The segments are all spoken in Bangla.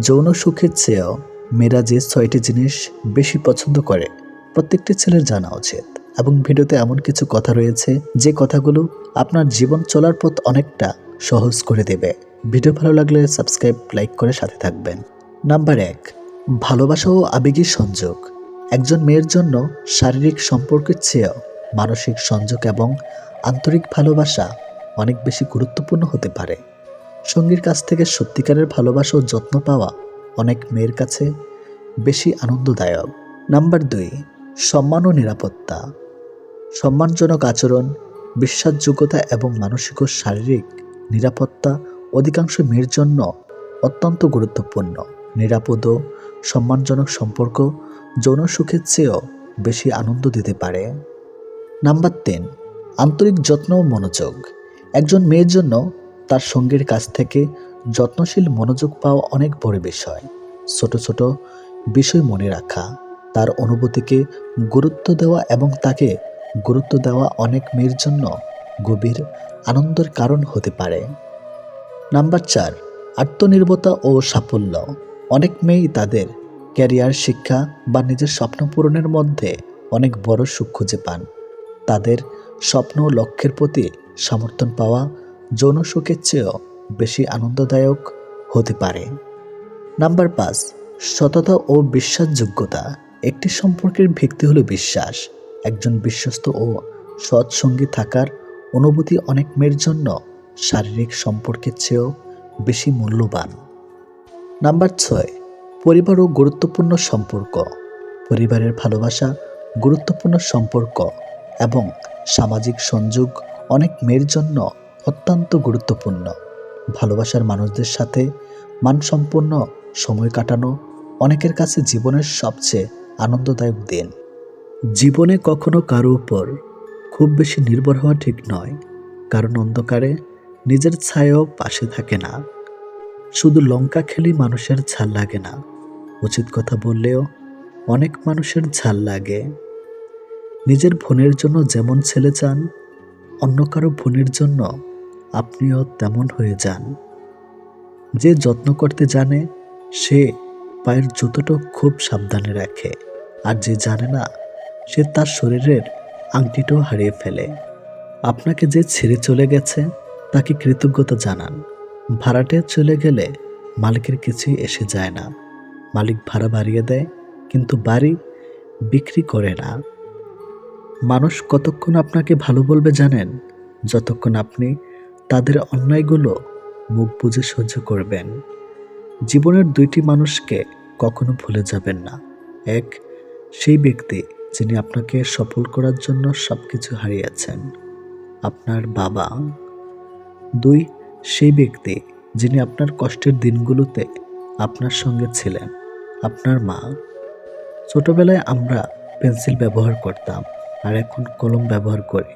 যৌন সুখের চেয়েও মেয়েরা যে ছয়টি জিনিস বেশি পছন্দ করে, প্রত্যেকটি ছেলের জানা উচিত। এবং ভিডিওতে এমন কিছু কথা রয়েছে, যে কথাগুলো আপনার জীবন চলার পথ অনেকটা সহজ করে দেবে। ভিডিও ভালো লাগলে সাবস্ক্রাইব, লাইক করে সাথে থাকবেন। নাম্বার এক, ভালোবাসা ও আবেগী সংযোগ। একজন মেয়ের জন্য শারীরিক সম্পর্কের চেয়েও মানসিক সংযোগ এবং আন্তরিক ভালোবাসা অনেক বেশি গুরুত্বপূর্ণ হতে পারে। সঙ্গীর কাছ থেকে সত্যিকারের ভালোবাসা ও যত্ন পাওয়া অনেক মেয়ের কাছে বেশি আনন্দদায়ক। নাম্বার দুই, সম্মান ও নিরাপত্তা। সম্মানজনক আচরণ, বিশ্বাসযোগ্যতা এবং মানসিক ও শারীরিক নিরাপত্তা অধিকাংশ মেয়ের জন্য অত্যন্ত গুরুত্বপূর্ণ। নিরাপদ সম্মানজনক সম্পর্ক যৌন সুখের চেয়েও বেশি আনন্দ দিতে পারে। নাম্বার তিন, আন্তরিক যত্ন ও মনোযোগ। একজন মেয়ের জন্য তার সঙ্গীর কাছ থেকে যত্নশীল মনোযোগ পাওয়া অনেক বড় বিষয়। ছোট ছোট বিষয় মনে রাখা, তার অনুভূতিকে গুরুত্ব দেওয়া এবং তাকে গুরুত্ব দেওয়া অনেক মেয়ের জন্য গভীর আনন্দের কারণ হতে পারে। নাম্বার চার, আত্মনির্ভরতা ও সাফল্য। অনেক মেয়েই তাদের ক্যারিয়ার, শিক্ষা বা নিজের স্বপ্ন পূরণের মধ্যে অনেক বড় সুখ খুঁজে পান। তাদের স্বপ্ন ও লক্ষ্যের প্রতি সমর্থন পাওয়া যৌন সুখের চেয়েও বেশি আনন্দদায়ক হতে পারে। নাম্বার পাঁচ, সততা ও বিশ্বাসযোগ্যতা। একটি সম্পর্কের ভিত্তি হলো বিশ্বাস। একজন বিশ্বস্ত ও সৎ সঙ্গী থাকার অনুভূতি অনেক মেয়ের জন্য শারীরিক সম্পর্কের চেয়েও বেশি মূল্যবান। নাম্বার ছয়, পরিবার ও গুরুত্বপূর্ণ সম্পর্ক। পরিবারের ভালোবাসা, গুরুত্বপূর্ণ সম্পর্ক এবং সামাজিক সংযোগ অনেক মেয়ের জন্য অত্যন্ত গুরুত্বপূর্ণ। ভালোবাসার মানুষদের সাথে মানসম্পন্ন সময় কাটানো অনেকের কাছে জীবনের সবচেয়ে আনন্দদায়ক দিন। জীবনে কখনো কারও উপর খুব বেশি নির্ভর হওয়া ঠিক নয়, কারণ অন্ধকারে নিজের ছায়াও পাশে থাকে না। শুধু লঙ্কা খেলেই মানুষের ঝাল লাগে না, উচিত কথা বললেও অনেক মানুষের ঝাল লাগে। নিজের বোনের জন্য যেমন ছেলে চান, অন্য কারও বোনের জন্য আপনিও তেমন হয়ে যান। যে যত্ন করতে জানে, সে পায়ের জুতোটা খুব সাবধানে রাখে। আর যে জানে না, সে তার শরীরের আংটিটাও হারিয়ে ফেলে। আপনাকে যে ছেড়ে চলে গেছে, তাকে কৃতজ্ঞতা জানান। ভাড়াটে চলে গেলে মালিকের কিছুই এসে যায় না। মালিক ভাড়া বাড়িয়ে দেয়, কিন্তু বাড়ি বিক্রি করে না। মানুষ কতক্ষণ আপনাকে ভালো বলবে জানেন? যতক্ষণ আপনি তাদের অন্যায়গুলো মুখ বুঝে সহ্য করবেন। জীবনের দুইটি মানুষকে কখনো ভুলে যাবেন না। এক, সেই ব্যক্তি যিনি আপনাকে সফল করার জন্য সব কিছু হারিয়েছেন, আপনার বাবা। দুই, সেই ব্যক্তি যিনি আপনার কষ্টের দিনগুলোতে আপনার সঙ্গে ছিলেন, আপনার মা। ছোটবেলায় আমরা পেন্সিল ব্যবহার করতাম আর এখন কলম ব্যবহার করি।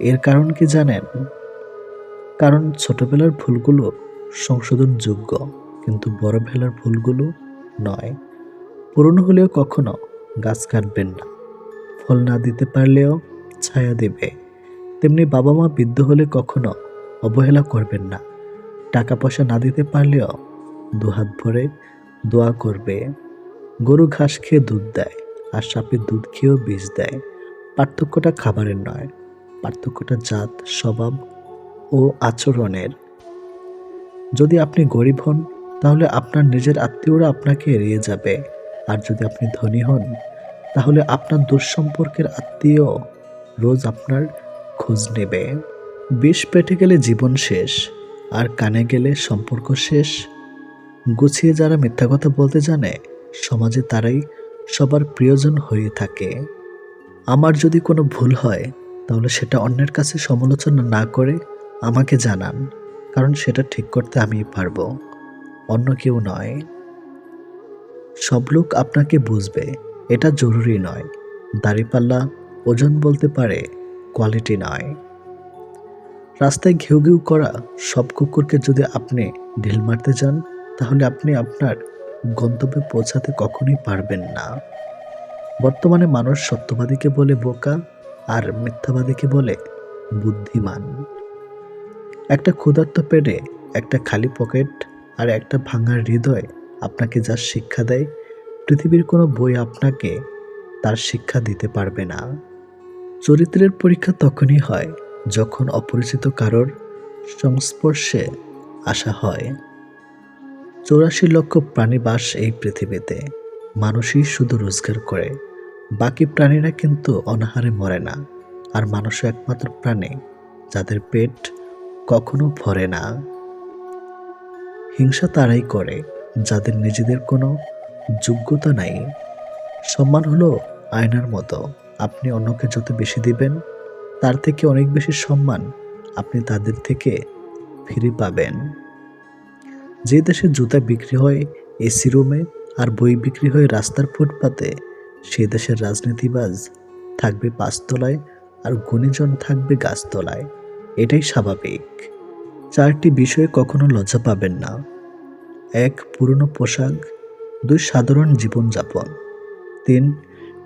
এর কারণ কি জানেন? কারণ ছোটবেলার ভুলগুলো সংশোধনযোগ্য, কিন্তু বড়বেলার ভুলগুলো নয়। পুরনো হলেও কখনো গাছ কাটবেন না। ফল না দিতে পারলেও ছায়া দেবে। তেমনি বাবা মা বৃদ্ধ হলে কখনো অবহেলা করবেন না। টাকা পয়সা না দিতে পারলেও দুহাত ভরে দোয়া করবে। গরু ঘাস খেয়ে দুধ দেয়, আর সাপে দুধ খেয়েও বিষ দেয়। পার্থক্যটা খাবারের নয়, পার্থক্যটা জাত, স্বভাব ও আচরণের। যদি আপনি গরিব হন, তাহলে আপনার নিজের আত্মীয়রা আপনাকে এড়িয়ে যাবে। আর যদি আপনি ধনী হন, তাহলে আপনার দুঃসম্পর্কের আত্মীয় রোজ আপনার খোঁজ নেবে। বিষ পেটে গেলে জীবন শেষ, আর কানে গেলে সম্পর্ক শেষ। গুছিয়ে যারা মিথ্যা কথা বলতে জানে, সমাজে তারাই সবার প্রিয়জন হয়ে থাকে। আমার যদি কোনো ভুল হয়, তাহলে সেটা অন্যের কাছে সমালোচনা না করে আমাকে জানান, কারণ সেটা ঠিক করতে আমি পারব। অন্য কেউ নয়। সব লোক আপনাকে বুঝবে, এটা জরুরি নয়। দাড়িপাল্লা, ওজন বলতে পারে, কোয়ালিটি নয়। রাস্তায় ঘেউ ঘেউ করা সব কুকুরকে যদি আপনি ঢিল মারতে যান, তাহলে আপনি আপনার গন্তব্যে পৌঁছাতে কখনোই পারবেন না। বর্তমানে মানুষ সত্যবাদীকে বলে বোকা, আর মিথ্যাবাদীকে বলে বুদ্ধিমান। একটা ক্ষুধার্ত পেটে, একটা খালি পকেট আর একটা ভাঙার হৃদয় আপনাকে যা শিক্ষা দেয়, পৃথিবীর কোনো বই আপনাকে তার শিক্ষা দিতে পারবে না। চরিত্রের পরীক্ষা তখনই হয় যখন অপরিচিত কারোর সংস্পর্শে আসা হয়। চৌরাশি লক্ষ প্রাণী বাস এই পৃথিবীতে, মানুষই শুধু রোজগার করে। বাকি প্রাণীরা কিন্তু অনাহারে মরে না, আর মানুষও একমাত্র প্রাণী, যাদের পেট কখনো ভরে না। হিংসা তারাই করে, যাদের নিজেদের কোনো যোগ্যতা নাই। সম্মান হলো আয়নার মতো, আপনি অন্যকে যত বেশি দিবেন, তার থেকে অনেক বেশি সম্মান আপনি তাদের থেকে ফিরে পাবেন। যে দেশে জুতা বিক্রি হয় এসি রুমে আর বই বিক্রি হয় রাস্তার ফুটপাতে সেই দেশের রাজনীতিবাজ থাকবে পাঁচতলায় আর গুণীজন থাকবে গাছতলায়। এটাই স্বাভাবিক। চারটি বিষয়ে কখনো লজ্জা পাবেন না। এক, পুরনো পোশাক। দুই, সাধারণ জীবনযাপন। তিন,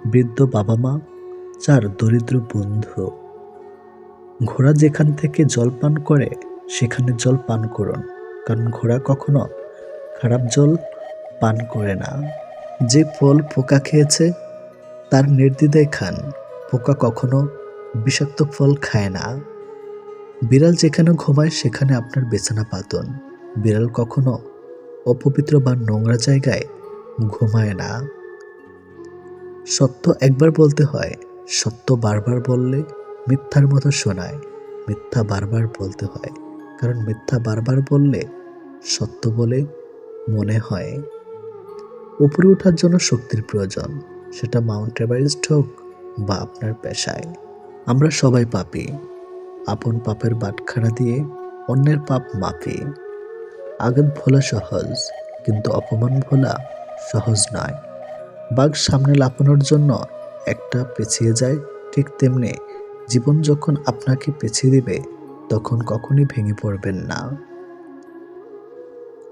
বৃদ্ধ বাবা মা চার, দরিদ্র বন্ধু। ঘোড়া যেখান থেকে জল পান করে, সেখানে জল পান করুন। কারণ ঘোড়া কখনো খারাপ জল পান করে না। যে ফল পোকা খেয়েছে, তার নির্দ্বিধায় খান। পোকা কখনো বিষাক্ত ফল খায় না। বিড়াল যেখানে ঘুমায়, সেখানে আপনার বিছানা পাতুন। বিড়াল কখনো অপবিত্র বা নোংরা জায়গায় ঘুমায় না। সত্য একবার বলতে হয়, সত্য বারবার বললে মিথ্যার মতো শোনায়। মিথ্যা বারবার বলতে হয়, কারণ মিথ্যা বারবার বললে সত্য বলে মনে হয়। উপরে ওঠার জন্য শক্তির প্রয়োজন, সেটা মাউন্ট এভারেস্ট হোক বা আপনার পেশায়। আমরা সবাই পাপি। আপন পাপের বাটখারা দিয়ে অন্যের পাপ মাপে। আঘাত ভোলা সহজ, কিন্তু অপমান ভোলা সহজ নয়। বাঘ সামনে লাফানোর জন্য একটা পেছিয়ে যায়, ঠিক তেমনি জীবন যখন আপনাকে পেছিয়ে দিবে, তখন কখনই ভেঙে পড়বেন না।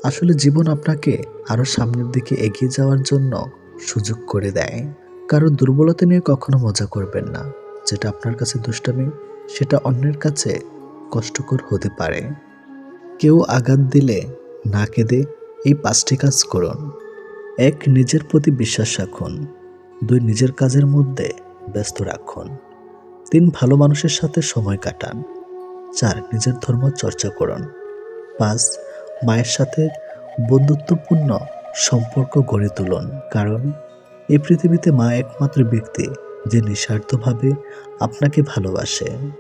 আসলে জীবন আপনাকে আরও সামনের দিকে এগিয়ে যাওয়ার জন্য সুযোগ করে দেয়। কারও দুর্বলতা নিয়ে কখনো মজা করবেন না, যেটা আপনার কাছে দুষ্টামি সেটা অন্যের কাছে কষ্টকর হতে পারে। কেউ আঘাত দিলে না কেঁদে এই পাঁচটি কাজ করুন। এক, নিজের প্রতি বিশ্বাস রাখুন। দুই, নিজের কাজের মধ্যে ব্যস্ত রাখুন। তিন, ভালো মানুষের সাথে সময় কাটান। চার, নিজের ধর্ম চর্চা করুন। পাঁচ, মায়ের সাথে বন্ধুত্বপূর্ণ সম্পর্ক গড়ে তুলুন। কারণ এই পৃথিবীতে মা একমাত্র ব্যক্তি যে নিঃস্বার্থভাবে আপনাকে ভালোবাসে।